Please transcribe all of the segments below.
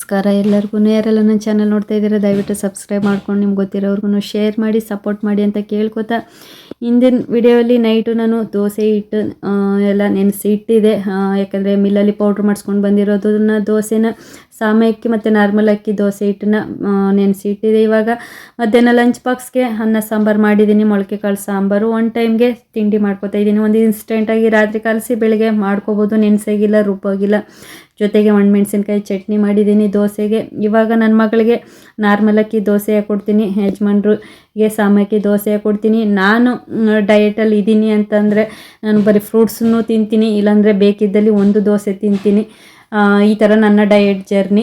ನಮಸ್ಕಾರ. ಎಲ್ಲರಿಗೂ ಯಾರೆಲ್ಲ ನನ್ನ ಚಾನಲ್ ನೋಡ್ತಾ ಇದ್ದೀರ? ದಯವಿಟ್ಟು ಸಬ್ಸ್ಕ್ರೈಬ್ ಮಾಡ್ಕೊಂಡು ನಿಮ್ಗೆ ಗೊತ್ತಿರೋರ್ಗು ಶೇರ್ ಮಾಡಿ ಸಪೋರ್ಟ್ ಮಾಡಿ ಅಂತ ಕೇಳ್ಕೊತಾ ಹಿಂದಿನ ವಿಡಿಯೋಲಿ ನೈಟು ನಾನು ದೋಸೆ ಹಿಟ್ಟು ಎಲ್ಲ ನೆನೆಸಿ ಇಟ್ಟಿದೆ ಯಾಕಂದರೆ ಮಿಲ್ಲಲ್ಲಿ ಪೌಡ್ರ್ ಮಾಡಿಸ್ಕೊಂಡು ಬಂದಿರೋದನ್ನ ದೋಸೆನ, ಸಾಮೆ ಅಕ್ಕಿ ಮತ್ತು ನಾರ್ಮಲ್ ಅಕ್ಕಿ ದೋಸೆ ಹಿಟ್ಟನ್ನ ನೆನೆಸಿ ಇಟ್ಟಿದೆ ಇವಾಗ. ಮಧ್ಯಾಹ್ನ ಲಂಚ್ ಬಾಕ್ಸ್ಗೆ ಅನ್ನ ಸಾಂಬಾರು ಮಾಡಿದ್ದೀನಿ. ಮೊಳಕೆ ಕಾಳು ಸಾಂಬಾರು ಒನ್ ಟೈಮ್ಗೆ ತಿಂಡಿ ಮಾಡ್ಕೊತಾ ಇದ್ದೀನಿ. ಒಂದು ಇನ್ಸ್ಟೆಂಟಾಗಿ ರಾತ್ರಿ ಕಲಸಿ ಬೆಳಗ್ಗೆ ಮಾಡ್ಕೋಬೋದು. ನೆನೆಸಾಗಿಲ್ಲ, ರುಬ್ಬೋಗಿಲ್ಲ. ಜೊತೆಗೆ ಒಣಮೆಣ್ಸಿನ್ಕಾಯಿ ಚಟ್ನಿ ಮಾಡಿದ್ದೀನಿ ದೋಸೆಗೆ. ಇವಾಗ ನನ್ನ ಮಗಳಿಗೆ ನಾರ್ಮಲ್ ಅಕ್ಕಿ ದೋಸೆ ಕೊಡ್ತೀನಿ ಯಜಮಾನ್ರಿಗೆ ಸಾಮಕ್ಕಿ ದೋಸೆ ಕೊಡ್ತೀನಿ ನಾನು ಡಯೆಟಲ್ಲಿ ಇದ್ದೀನಿ ಅಂತಂದರೆ ನಾನು ಬರೀ ಫ್ರೂಟ್ಸನ್ನು ತಿಂತೀನಿ. ಇಲ್ಲಾಂದರೆ ಬೇಕಿದ್ದಲ್ಲಿ ಒಂದು ದೋಸೆ ತಿಂತೀನಿ. ಈ ಥರ ನನ್ನ ಡಯಟ್ ಜರ್ನಿ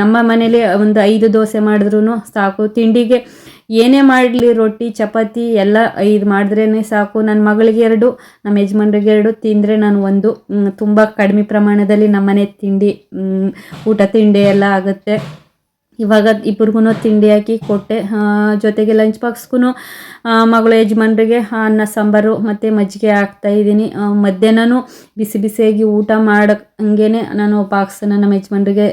ನಮ್ಮ ಮನೇಲಿ ಒಂದು ಐದು ದೋಸೆ ಮಾಡಿದ್ರೂ ಸಾಕು. ತಿಂಡಿಗೆ ಏನೇ ಮಾಡಲಿ, ರೊಟ್ಟಿ, ಚಪಾತಿ ಎಲ್ಲ ಇದು ಮಾಡಿದ್ರೇ ಸಾಕು. ನನ್ನ ಮಗಳಿಗೆ ಎರಡು ನಮ್ಮ ಯಜಮಾನ್ರಿಗೆ ಎರಡು, ತಿಂದರೆ ನಾನು ಒಂದು. ತುಂಬ ಕಡಿಮೆ ಪ್ರಮಾಣದಲ್ಲಿ ನಮ್ಮನೆ ತಿಂಡಿ ಊಟ, ತಿಂಡಿ ಎಲ್ಲ ಆಗುತ್ತೆ. ಇವಾಗ ಇಬ್ಬರಿಗೂ ತಿಂಡಿ ಹಾಕಿ ಕೊಟ್ಟೆ. ಜೊತೆಗೆ ಲಂಚ್ ಬಾಕ್ಸ್ಗೂ ಮಗಳು ಯಜಮಾನ್ರಿಗೆ ಅನ್ನ, ಸಾಂಬಾರು ಮತ್ತು ಮಜ್ಜಿಗೆ ಹಾಕ್ತಾ ಇದ್ದೀನಿ. ಮಧ್ಯಾಹ್ನನೂ ಬಿಸಿ ಬಿಸಿಯಾಗಿ ಊಟ ಮಾಡಂಗೆ ನಾನು ಬಾಕ್ಸನ್ನು ನಮ್ಮ ಯಜಮಾನ್ರಿಗೆ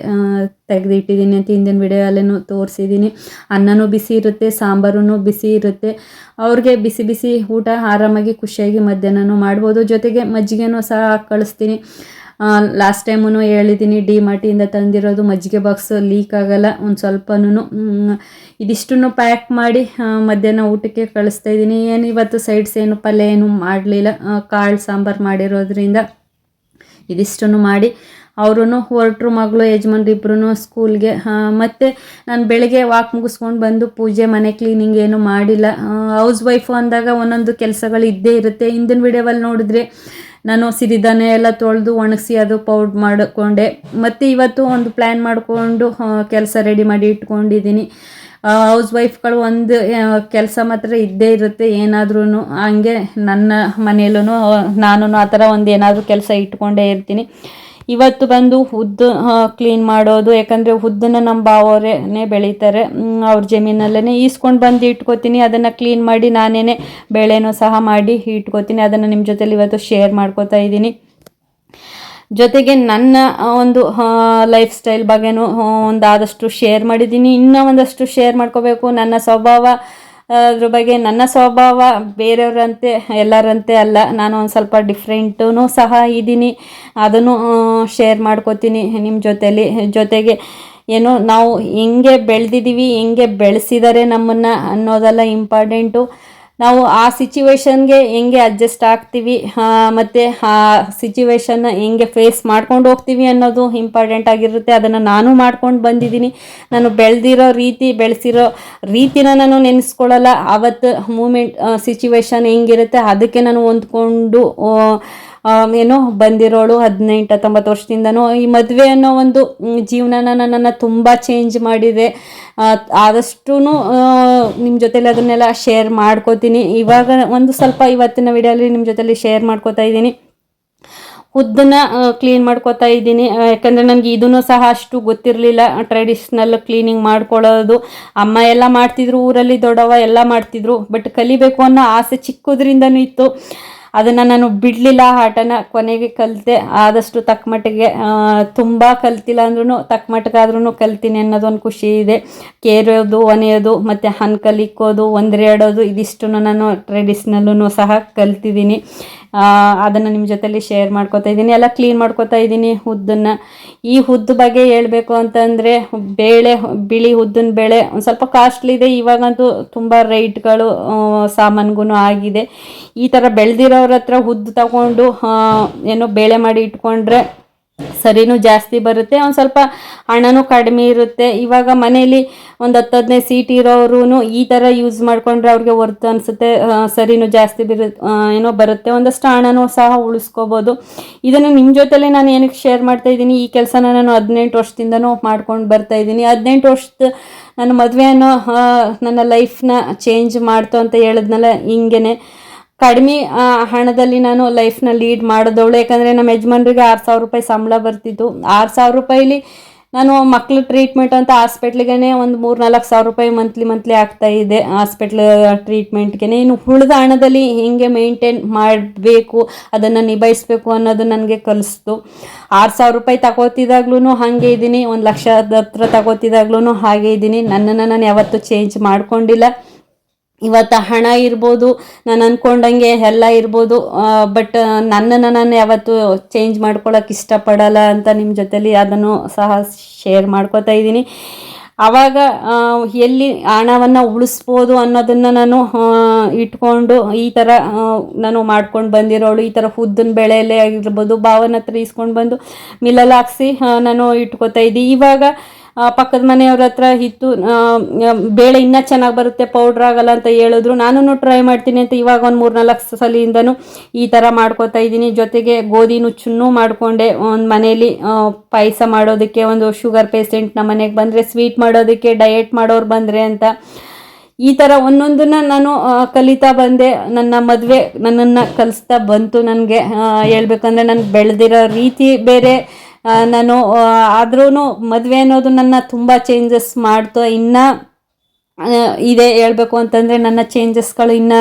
ತೆಗೆದಿಟ್ಟಿದ್ದೀನಿ ಅಂತ ಹಿಂದಿನ ವಿಡಿಯೋಲ್ಲೂ ತೋರಿಸಿದ್ದೀನಿ. ಅನ್ನನೂ ಬಿಸಿ ಇರುತ್ತೆ ಸಾಂಬಾರೂ ಬಿಸಿ ಇರುತ್ತೆ. ಅವ್ರಿಗೆ ಬಿಸಿ ಬಿಸಿ ಊಟ ಆರಾಮಾಗಿ ಖುಷಿಯಾಗಿ ಮಧ್ಯಾಹ್ನನೂ ಮಾಡ್ಬೋದು. ಜೊತೆಗೆ ಮಜ್ಜಿಗೆನೂ ಸಹ ಕಳಿಸ್ತೀನಿ. ಲಾಸ್ಟ್ ಟೈಮೂ ಹೇಳಿದ್ದೀನಿ ಡಿ ಮಾರ್ಟಿಯಿಂದ ತಂದಿರೋದು ಮಜ್ಜಿಗೆ ಬಾಕ್ಸ್ ಲೀಕ್ ಆಗಲ್ಲ, ಒಂದು ಸ್ವಲ್ಪನೂ ಇದಿಷ್ಟನ್ನು ಪ್ಯಾಕ್ ಮಾಡಿ ಮಧ್ಯಾಹ್ನ ಊಟಕ್ಕೆ ಕಳಿಸ್ತಾ ಇದ್ದೀನಿ. ಏನು ಇವತ್ತು ಸೈಡ್ಸ್ ಏನು, ಪಲ್ಯ ಏನು ಮಾಡಲಿಲ್ಲ ಕಾಳು ಸಾಂಬಾರು ಮಾಡಿರೋದ್ರಿಂದ ಇದಿಷ್ಟನ್ನು ಮಾಡಿ ಅವರು ಹೊರಟ್ರು ಮಗಳು, ಯಜಮಾನ್ರು ಸ್ಕೂಲ್ಗೆ ಮತ್ತು ನಾನು ಬೆಳಗ್ಗೆ ವಾಕ್ ಮುಗಿಸ್ಕೊಂಡು ಬಂದು ಪೂಜೆ, ಮನೆ ಕ್ಲೀನಿಂಗ್ ಏನು ಮಾಡಿಲ್ಲ. ಹೌಸ್ ವೈಫು ಅಂದಾಗ ಒಂದೊಂದು ಕೆಲಸಗಳು ಇದ್ದೇ ಇರುತ್ತೆ. ಹಿಂದಿನ ವಿಡಿಯೋವಲ್ಲಿ ನೋಡಿದ್ರೆ ನಾನು ಸಿರಿಧಾನ್ಯ ಎಲ್ಲ ತೊಳೆದು ಒಣಗಿಸಿ ಅದು ಪೌಡ್ ಮಾಡಿಕೊಂಡೆ. ಮತ್ತು ಇವತ್ತು ಒಂದು ಪ್ಲ್ಯಾನ್ ಮಾಡಿಕೊಂಡು ಕೆಲಸ ರೆಡಿ ಮಾಡಿ ಇಟ್ಕೊಂಡಿದ್ದೀನಿ. ಹೌಸ್ ವೈಫ್ಗಳು ಒಂದು ಕೆಲಸ ಮಾತ್ರ ಇದ್ದೇ ಇರುತ್ತೆ. ಏನಾದ್ರೂ ಹಂಗೆ ನನ್ನ ಮನೆಯಲ್ಲೂ ನಾನು ಆ ಥರ ಒಂದು ಏನಾದರೂ ಕೆಲಸ ಇಟ್ಕೊಂಡೇ ಇರ್ತೀನಿ. ಇವತ್ತು ಬಂದು ಉದ್ದು ಕ್ಲೀನ್ ಮಾಡೋದು, ಯಾಕಂದರೆ ಉದ್ದನ್ನ ನಮ್ಮ ಬಾವರೇ ಬೆಳೀತಾರೆ. ಅವ್ರ ಜಮೀನಲ್ಲೇ ಈಸ್ಕೊಂಡು ಬಂದು ಇಟ್ಕೋತೀನಿ, ಅದನ್ನು ಕ್ಲೀನ್ ಮಾಡಿ ನಾನೇ ಬೆಳೆನೂ ಸಹ ಮಾಡಿ ಇಟ್ಕೋತೀನಿ, ಅದನ್ನು ನಿಮ್ಮ ಜೊತೆಲಿ ಇವತ್ತು ಶೇರ್ ಮಾಡ್ಕೋತಾ ಇದ್ದೀನಿ. ಜೊತೆಗೆ ನನ್ನ ಒಂದು ಲೈಫ್ ಸ್ಟೈಲ್ ಬಗ್ಗೆನೂ ಒಂದಾದಷ್ಟು ಶೇರ್ ಮಾಡಿದ್ದೀನಿ. ಇನ್ನೂ ಒಂದಷ್ಟು ಶೇರ್ ಮಾಡ್ಕೋಬೇಕು. ನನ್ನ ಸ್ವಭಾವ ಅದ್ರ ಬಗ್ಗೆ ನನ್ನ ಸ್ವಭಾವ ಬೇರೆಯವರಂತೆ, ಎಲ್ಲರಂತೆ ಅಲ್ಲ. ನಾನು ಒಂದು ಸ್ವಲ್ಪ ಡಿಫ್ರೆಂಟೂ ಸಹ ಇದ್ದೀನಿ. ಅದನ್ನು ಶೇರ್ ಮಾಡ್ಕೋತೀನಿ ನಿಮ್ಮ ಜೊತೆಯಲ್ಲಿ ಜೊತೆಗೆ ಏನು, ನಾವು ಹೆಂಗೆ ಬೆಳೆದಿದ್ದೀವಿ, ಹೆಂಗೆ ಬೆಳೆಸಿದ್ದಾರೆ ನಮ್ಮನ್ನು ಅನ್ನೋದೆಲ್ಲ ಇಂಪಾರ್ಟೆಂಟು ನಾವು ಆ ಸಿಚುವೇಶನ್ಗೆ ಹೆಂಗೆ ಅಡ್ಜಸ್ಟ್ ಆಗ್ತೀವಿ ಮತ್ತು ಆ ಸಿಚುವೇಶನ್ನ ಹೆಂಗೆ ಫೇಸ್ ಮಾಡ್ಕೊಂಡು ಹೋಗ್ತೀವಿ ಅನ್ನೋದು ಇಂಪಾರ್ಟೆಂಟ್ ಆಗಿರುತ್ತೆ. ಅದನ್ನು ನಾನು ಮಾಡ್ಕೊಂಡು ಬಂದಿದ್ದೀನಿ. ನಾನು ಬೆಳೆದಿರೋ ರೀತಿ, ಬೆಳೆಸಿರೋ ರೀತಿನ ನಾನು ನೆನೆಸ್ಕೊಳ್ಳಲ್ಲ. ಆವತ್ತು ಮೂಮೆಂಟ್ ಸಿಚುವೇಶನ್ ಹೆಂಗಿರುತ್ತೆ ಅದಕ್ಕೆ ನಾನು ಹೊಂದ್ಕೊಂಡು ಏನೋ ಬಂದಿರೋಳು ಹದಿನೆಂಟು, ಹತ್ತೊಂಬತ್ತು ವರ್ಷದಿಂದನೂ ಈ ಮದುವೆ ಅನ್ನೋ ಒಂದು ಜೀವನ ಜೀವನನ ನನ್ನನ್ನು ತುಂಬ ಚೇಂಜ್ ಮಾಡಿದೆ. ಆದಷ್ಟು ನಿಮ್ಮ ಜೊತೆಲಿ ಅದನ್ನೆಲ್ಲ ಶೇರ್ ಮಾಡ್ಕೋತೀನಿ. ಇವಾಗ ಒಂದು ಸ್ವಲ್ಪ ಇವತ್ತಿನ ವಿಡಿಯೋಲಿ ನಿಮ್ಮ ಜೊತೆಲಿ ಶೇರ್ ಮಾಡ್ಕೋತಾ ಇದ್ದೀನಿ. ಉದ್ದನ್ನ ಕ್ಲೀನ್ ಮಾಡ್ಕೋತಾ ಇದ್ದೀನಿ. ಯಾಕಂದರೆ ನನಗೆ ಇದೂ ಸಹ ಅಷ್ಟು ಗೊತ್ತಿರಲಿಲ್ಲ. ಟ್ರೆಡಿಷ್ನಲ್ ಕ್ಲೀನಿಂಗ್ ಮಾಡ್ಕೊಳ್ಳೋದು. ಅಮ್ಮ ಎಲ್ಲ ಮಾಡ್ತಿದ್ರು, ಊರಲ್ಲಿ ದೊಡ್ಡವ ಎಲ್ಲ ಮಾಡ್ತಿದ್ರು. ಬಟ್ ಕಲಿಬೇಕು ಅನ್ನೋ ಆಸೆ ಚಿಕ್ಕದ್ರಿಂದನೂ ಇತ್ತು. ಅದನ್ನು ನಾನು ಬಿಡಲಿಲ್ಲ ಆಟನ ಕೊನೆಗೆ ಕಲಿತೆ, ಆದಷ್ಟು ತಕ್ಕ ಮಟ್ಟಿಗೆ ತುಂಬ ಕಲ್ತಿಲ್ಲ ಅಂದ್ರೂ ತಕ್ಕ ಮಟ್ಟಿಗಾದ್ರೂ ಕಲ್ತೀನಿ ಅನ್ನೋದೊಂದು ಖುಷಿ ಇದೆ. ಕೇರೋದು, ಒನೆಯೋದು, ಮತ್ತು ಹನ್ಕಲ್ ಇಕ್ಕೋದು ಒಂದ್ರೆ ಆಡೋದು ಇದಿಷ್ಟು ನಾನು ಟ್ರೆಡಿಷ್ನಲ್ಲೂ ಸಹ ಕಲ್ತಿದ್ದೀನಿ. ಅದನ್ನು ನಿಮ್ಮ ಜೊತೆಲಿ ಶೇರ್ ಮಾಡ್ಕೋತಾ ಇದ್ದೀನಿ. ಎಲ್ಲ ಕ್ಲೀನ್ ಮಾಡ್ಕೊತಾ ಇದ್ದೀನಿ ಉದ್ದನ್ನು ಈ ಹುದ್ದು ಬಗ್ಗೆ ಹೇಳಬೇಕು ಅಂತಂದರೆ ಬೇಳೆ, ಬಿಳಿ ಉದ್ದಿನ ಬೇಳೆ ಒಂದು ಸ್ವಲ್ಪ ಕಾಸ್ಟ್ಲಿ ಇದೆ. ಇವಾಗಂತೂ ತುಂಬ ರೇಟ್ಗಳು ಸಾಮಾನ್ಗೂ ಆಗಿದೆ. ಈ ಥರ ಬೆಳೆದಿರೋರ ಹತ್ರ ಉದ್ದು ತಗೊಂಡು ಏನೋ ಬೇಳೆ ಮಾಡಿ ಇಟ್ಕೊಂಡ್ರೆ ಸರಿನೂ ಜಾಸ್ತಿ ಬರುತ್ತೆ ಒಂದು ಸ್ವಲ್ಪ ಹಣನೂ ಕಡಿಮೆ ಇರುತ್ತೆ. ಇವಾಗ ಮನೇಲಿ ಒಂದು ಹತ್ತು ಹದಿನೈದು ಸೀಟ್ ಇರೋರು ಈ ಥರ ಯೂಸ್ ಮಾಡಿಕೊಂಡ್ರೆ ಅವ್ರಿಗೆ ವರ್ತ್ ಅನಿಸುತ್ತೆ. ಸರಿನೂ ಜಾಸ್ತಿ ಬಿರು ಏನೋ ಬರುತ್ತೆ. ಒಂದಷ್ಟು ಹಣನೂ ಸಹ ಉಳಿಸ್ಕೋಬೋದು. ಇದನ್ನು ನಿಮ್ಮ ಜೊತೆಲೆ ನಾನು ಏನಕ್ಕೆ ಶೇರ್ ಮಾಡ್ತಾ ಇದ್ದೀನಿ ಈ ಕೆಲಸನ ನಾನು ಹದಿನೆಂಟು ವರ್ಷದಿಂದನೂ ಮಾಡ್ಕೊಂಡು ಬರ್ತಾ ಇದ್ದೀನಿ. ಹದಿನೆಂಟು ವರ್ಷದ ನನ್ನ ಮದುವೆ ಅನ್ನೋ ಆ, ನನ್ನ ಲೈಫ್ನ ಚೇಂಜ್ ಮಾಡ್ತು ಅಂತ ಹೇಳಿದ್ನಲ್ಲ ಹಿಂಗೇನೆ. ಕಡಿಮೆ ಹಣದಲ್ಲಿ ನಾನು ಲೈಫ್ನ ಲೀಡ್ ಮಾಡಿದವಳು. ಯಾಕಂದರೆ ನಮ್ಮ ಯಜಮಾನ್ರಿಗೆ ಆರು ಸಾವಿರ ರೂಪಾಯಿ ಸಂಬಳ ಬರ್ತಿತ್ತು. ಆರು ಸಾವಿರ ರೂಪಾಯಿಲಿ ನಾನು ಮಕ್ಳ ಟ್ರೀಟ್ಮೆಂಟ್ ಅಂತ ಹಾಸ್ಪಿಟ್ಲಿಗೇ ಒಂದು ಮೂರು ನಾಲ್ಕು ಸಾವಿರ ರೂಪಾಯಿ ಮಂತ್ಲಿ ಮಂತ್ಲಿ ಆಗ್ತಾ ಇದೆ ಹಾಸ್ಪಿಟ್ಲ್ ಟ್ರೀಟ್ಮೆಂಟ್ಗೆ ಇನ್ನು ಉಳಿದ ಹಣದಲ್ಲಿ ಹೇಗೆ ಮೇಂಟೈನ್ ಮಾಡಬೇಕು, ಅದನ್ನು ನಿಭಾಯಿಸಬೇಕು ಅನ್ನೋದು ನನಗೆ ಕಲಿಸ್ತು. ಆರು ಸಾವಿರ ರೂಪಾಯಿ ತಗೋತಿದ್ದಾಗ್ಲೂ ಹಾಗೆ ಇದ್ದೀನಿ. ಒಂದು ಲಕ್ಷದ ಹತ್ರ ತಗೋತಿದ್ದಾಗ್ಲೂ ಹಾಗೆ ಇದ್ದೀನಿ. ನನ್ನನ್ನು ನಾನು ಯಾವತ್ತೂ ಚೇಂಜ್ ಮಾಡ್ಕೊಂಡಿಲ್ಲ. ಇವತ್ತು ಹಣ ಇರ್ಬೋದು, ನಾನು ಅಂದ್ಕೊಂಡಂಗೆ ಎಲ್ಲ ಇರ್ಬೋದು ಬಟ್ ನನ್ನನ್ನು ನಾನು ಯಾವತ್ತೂ ಚೇಂಜ್ ಮಾಡ್ಕೊಳಕ್ಕೆ ಇಷ್ಟಪಡಲ್ಲ ಅಂತ ನಿಮ್ಮ ಜೊತೆಲಿ ಅದನ್ನು ಸಹ ಶೇರ್ ಮಾಡ್ಕೋತಾ ಇದ್ದೀನಿ. ಆವಾಗ ಎಲ್ಲಿ ಹಣವನ್ನು ಉಳಿಸ್ಬೋದು ಅನ್ನೋದನ್ನು ನಾನು ಇಟ್ಕೊಂಡು ಈ ಥರ ನಾನು ಮಾಡ್ಕೊಂಡು ಬಂದಿರೋಳು, ಈ ಥರ ಉದ್ದಿನ ಬೆಳೆಯಲ್ಲೇ ಆಗಿರ್ಬೋದು ಭಾವನ ಹತ್ರ ಇಸ್ಕೊಂಡು ಬಂದು ಮಿಲ್ಲಲ್ಲಿ ನಾನು ಇಟ್ಕೋತಾ ಇದ್ದೆ. ಇವಾಗ ಪಕ್ಕದ ಮನೆಯವ್ರ ಹತ್ರ ಇತ್ತು ಬೇಳೆ ಇನ್ನೂ ಚೆನ್ನಾಗಿ ಬರುತ್ತೆ ಪೌಡ್ರ್ ಆಗಲ್ಲ ಅಂತ ಹೇಳಿದ್ರು. ನಾನು ಟ್ರೈ ಮಾಡ್ತೀನಿ ಅಂತ ಇವಾಗ ಒಂದು ಮೂರು ನಾಲ್ಕು ಸಲಿಂದನೂ ಈ ಥರ ಮಾಡ್ಕೋತಾ ಇದ್ದೀನಿ. ಜೊತೆಗೆ ಗೋಧಿ ನುಚ್ಚನ್ನು ಮಾಡಿಕೊಂಡೆ. ಒಂದು ಮನೇಲಿ ಪಾಯಸ ಮಾಡೋದಕ್ಕೆ ಒಂದು ಶುಗರ್ ಪೇಷೆಂಟ್ ನಮ್ಮ ಮನೆಗೆ ಬಂದರೆ ಸ್ವೀಟ್ ಮಾಡೋದಕ್ಕೆ ಡಯಟ್ ಮಾಡೋರು ಬಂದರೆ ಅಂತ. ಈ ಥರ ಒಂದೊಂದನ್ನ ನಾನು ಕಲಿತಾ ಬಂದೆ. ನನ್ನ ಮದುವೆ ನನ್ನನ್ನು ಕಲಿಸ್ತಾ ಬಂತು ನನಗೆ. ಹೇಳ್ಬೇಕಂದ್ರೆ ನಾನು ಬೆಳೆದಿರೋ ರೀತಿ ಬೇರೆ. ನಾನು ಆದ್ರೂ ಮದುವೆ ಅನ್ನೋದು ನನ್ನ ತುಂಬ ಚೇಂಜಸ್ ಮಾಡ್ತು. ಇನ್ನ ಇದೆ ಹೇಳ್ಬೇಕು ಅಂತಂದರೆ ನನ್ನ ಚೇಂಜಸ್ಗಳು ಇನ್ನು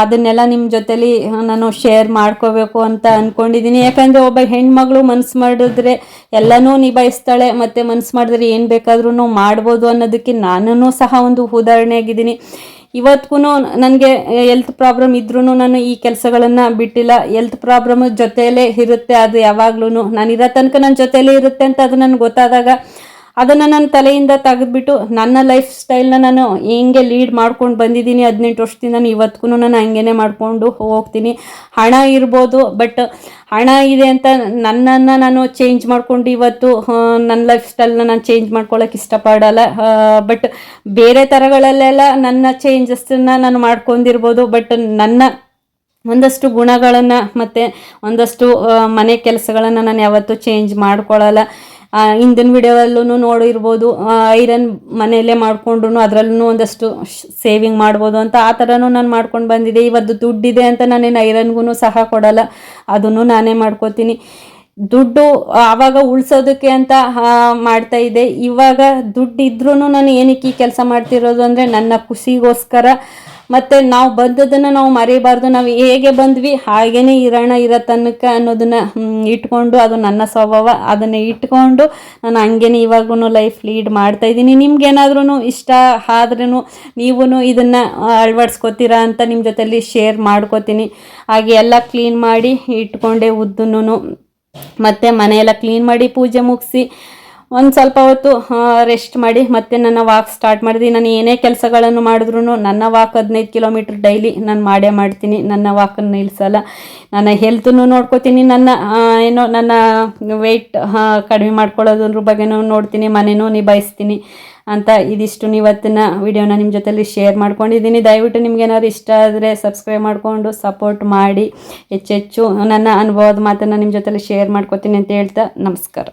ಅದನ್ನೆಲ್ಲ ನಿಮ್ಮ ಜೊತೇಲಿ ನಾನು ಶೇರ್ ಮಾಡ್ಕೋಬೇಕು ಅಂತ ಅಂದ್ಕೊಂಡಿದ್ದೀನಿ ಯಾಕಂದರೆ ಒಬ್ಬ ಹೆಣ್ಮಗಳು ಮನ್ಸು ಮಾಡಿದ್ರೆ ಎಲ್ಲನೂ ನಿಭಾಯಿಸ್ತಾಳೆ, ಮತ್ತು ಮನ್ಸು ಮಾಡಿದ್ರೆ ಏನು ಬೇಕಾದ್ರೂ ಮಾಡ್ಬೋದು ಅನ್ನೋದಕ್ಕೆ ನಾನು ಸಹ ಒಂದು ಉದಾಹರಣೆಯಾಗಿದ್ದೀನಿ. ಇವತ್ತಿಗೂ ನನಗೆ ಎಲ್ತ್ ಪ್ರಾಬ್ಲಮ್ ಇದ್ರೂ ನಾನು ಈ ಕೆಲಸಗಳನ್ನು ಬಿಟ್ಟಿಲ್ಲ. ಎಲ್ತ್ ಪ್ರಾಬ್ಲಮ್ ಜೊತೆಯಲ್ಲೇ ಇರುತ್ತೆ. ಅದು ಯಾವಾಗ್ಲೂ ನಾನು ಇರೋ ತನಕ ನನ್ನ ಜೊತೆಯಲ್ಲೇ ಇರುತ್ತೆ ಅಂತ ಅದು ನನಗೆ ಗೊತ್ತಾದಾಗ ಅದನ್ನು ನನ್ನ ತಲೆಯಿಂದ ತೆಗೆದ್ಬಿಟ್ಟು ನನ್ನ ಲೈಫ್ ಸ್ಟೈಲ್ನ ನಾನು ಹೆಂಗೆ ಲೀಡ್ ಮಾಡ್ಕೊಂಡು ಬಂದಿದ್ದೀನಿ ಹದಿನೆಂಟು ವರ್ಷದಿಂದ ನಾನು ಇವತ್ತಿಗೂ ನಾನು ಹಂಗೇನೆ ಮಾಡಿಕೊಂಡು ಹೋಗ್ತೀನಿ. ಹಣ ಇರ್ಬೋದು ಬಟ್ ಹಣ ಇದೆ ಅಂತ ನನ್ನನ್ನು ನಾನು ಚೇಂಜ್ ಮಾಡ್ಕೊಂಡು ಇವತ್ತು ನನ್ನ ಲೈಫ್ ಸ್ಟೈಲ್ನ ನಾನು ಚೇಂಜ್ ಮಾಡ್ಕೊಳ್ಳೋಕೆ ಇಷ್ಟಪಡಲ್ಲ. ಬಟ್ ಬೇರೆ ಥರಗಳಲ್ಲೆಲ್ಲ ನನ್ನ ಚೇಂಜಸ್ಸನ್ನು ನಾನು ಮಾಡ್ಕೊಂಡಿರ್ಬೋದು ಬಟ್ ನನ್ನ ಒಂದಷ್ಟು ಗುಣಗಳನ್ನು ಮತ್ತು ಒಂದಷ್ಟು ಮನೆ ಕೆಲಸಗಳನ್ನು ನಾನು ಯಾವತ್ತೂ ಚೇಂಜ್ ಮಾಡ್ಕೊಳ್ಳಲ್ಲ ಹಿಂದಿನ ವಿಡಿಯೋದಲ್ಲೂ ನೋಡಿರ್ಬೋದು ಐರನ್ ಮನೆಯಲ್ಲೇ ಮಾಡಿಕೊಂಡ್ರು ಅದರಲ್ಲೂ ಒಂದಷ್ಟು ಸೇವಿಂಗ್ ಮಾಡ್ಬೋದು ಅಂತ ಆ ಥರನೂ ನಾನು ಮಾಡ್ಕೊಂಡು ಬಂದಿದ್ದೆ. ಇವತ್ತು ದುಡ್ಡಿದೆ ಅಂತ ನಾನೇನು ಐರನ್ಗೂ ಸಹ ಕೊಡಲ್ಲ ಅದನ್ನು ನಾನೇ ಮಾಡ್ಕೋತೀನಿ. ದುಡ್ಡು ಆವಾಗ ಉಳಿಸೋದಕ್ಕೆ ಅಂತ ಮಾಡ್ತಾ ಇದ್ದೆ. ಇವಾಗ ದುಡ್ಡು ಇದ್ರೂ ನಾನು ಏನಕ್ಕೆ ಈ ಕೆಲಸ ಮಾಡ್ತಿರೋದು ಅಂದರೆ ನನ್ನ ಖುಷಿಗೋಸ್ಕರ ಮತ್ತು ನಾವು ಬಂದದನ್ನು ನಾವು ಮರಿಬಾರ್ದು. ನಾವು ಹೇಗೆ ಬಂದ್ವಿ? ಹಾಗೇನೆ ಇರೋಣ ಇರೋ ತನಕ ಅನ್ನೋದನ್ನ ಇಟ್ಕೊಂಡು ಅದು ನನ್ನ ಸ್ವಭಾವ. ಅದನ್ನು ಇಟ್ಕೊಂಡು ನಾನು ಹಂಗೇನೆ ಇವಾಗೂ ಲೈಫ್ ಲೀಡ್ ಮಾಡ್ತಾ ಇದ್ದೀನಿ. ನಿಮ್ಗೇನಾದ್ರೂ ಇಷ್ಟ ಆದ್ರೂ ನೀವು ಇದನ್ನು ಅಳವಡಿಸ್ಕೋತೀರಾ ಅಂತ ನಿಮ್ಮ ಜೊತೆಲಿ ಶೇರ್ ಮಾಡ್ಕೋತೀನಿ. ಹಾಗೆ ಎಲ್ಲ ಕ್ಲೀನ್ ಮಾಡಿ ಇಟ್ಕೊಂಡೆ ಉದ್ದನು ಮತ್ತು ಮನೆಯೆಲ್ಲ ಕ್ಲೀನ್ ಮಾಡಿ ಪೂಜೆ ಮುಗಿಸಿ ಒಂದು ಸ್ವಲ್ಪ ಹೊತ್ತು ರೆಸ್ಟ್ ಮಾಡಿ, ಮತ್ತೆ ನನ್ನ ವಾಕ್ ಸ್ಟಾರ್ಟ್ ಮಾಡಿದೆ ನಾನು ಏನೇ ಕೆಲಸಗಳನ್ನು ಮಾಡಿದ್ರು ನನ್ನ ವಾಕ್ ಹದಿನೈದು ಕಿಲೋಮೀಟ್ರ್ ಡೈಲಿ ನಾನು ಮಾಡೇ ಮಾಡ್ತೀನಿ. ನನ್ನ ವಾಕನ್ನು ನಿಲ್ಲಿಸಲ್ಲ ನನ್ನ ಹೆಲ್ತನ್ನು ನೋಡ್ಕೋತೀನಿ. ನನ್ನ ಏನೋ ನನ್ನ ವೆಯ್ಟ್ ಕಡಿಮೆ ಮಾಡ್ಕೊಳ್ಳೋದ್ರ ಬಗ್ಗೆನೂ ನೋಡ್ತೀನಿ. ಮನೆನೂ ನಿಭಾಯಿಸ್ತೀನಿ ಅಂತ ಇದಿಷ್ಟು ಇವತ್ತಿನ ವಿಡಿಯೋನ ನಿಮ್ಮ ಜೊತೆಲಿ ಶೇರ್ ಮಾಡ್ಕೊಂಡಿದ್ದೀನಿ. ದಯವಿಟ್ಟು ನಿಮ್ಗೇನಾದ್ರು ಇಷ್ಟ ಆದರೆ ಸಬ್ಸ್ಕ್ರೈಬ್ ಮಾಡಿಕೊಂಡು ಸಪೋರ್ಟ್ ಮಾಡಿ. ಹೆಚ್ಚೆಚ್ಚು ನನ್ನ ಅನುಭವದ ಮಾತನ್ನು ನಿಮ್ಮ ಜೊತೆಲಿ ಶೇರ್ ಮಾಡ್ಕೊತೀನಿ ಅಂತ ಹೇಳ್ತಾ ನಮಸ್ಕಾರ.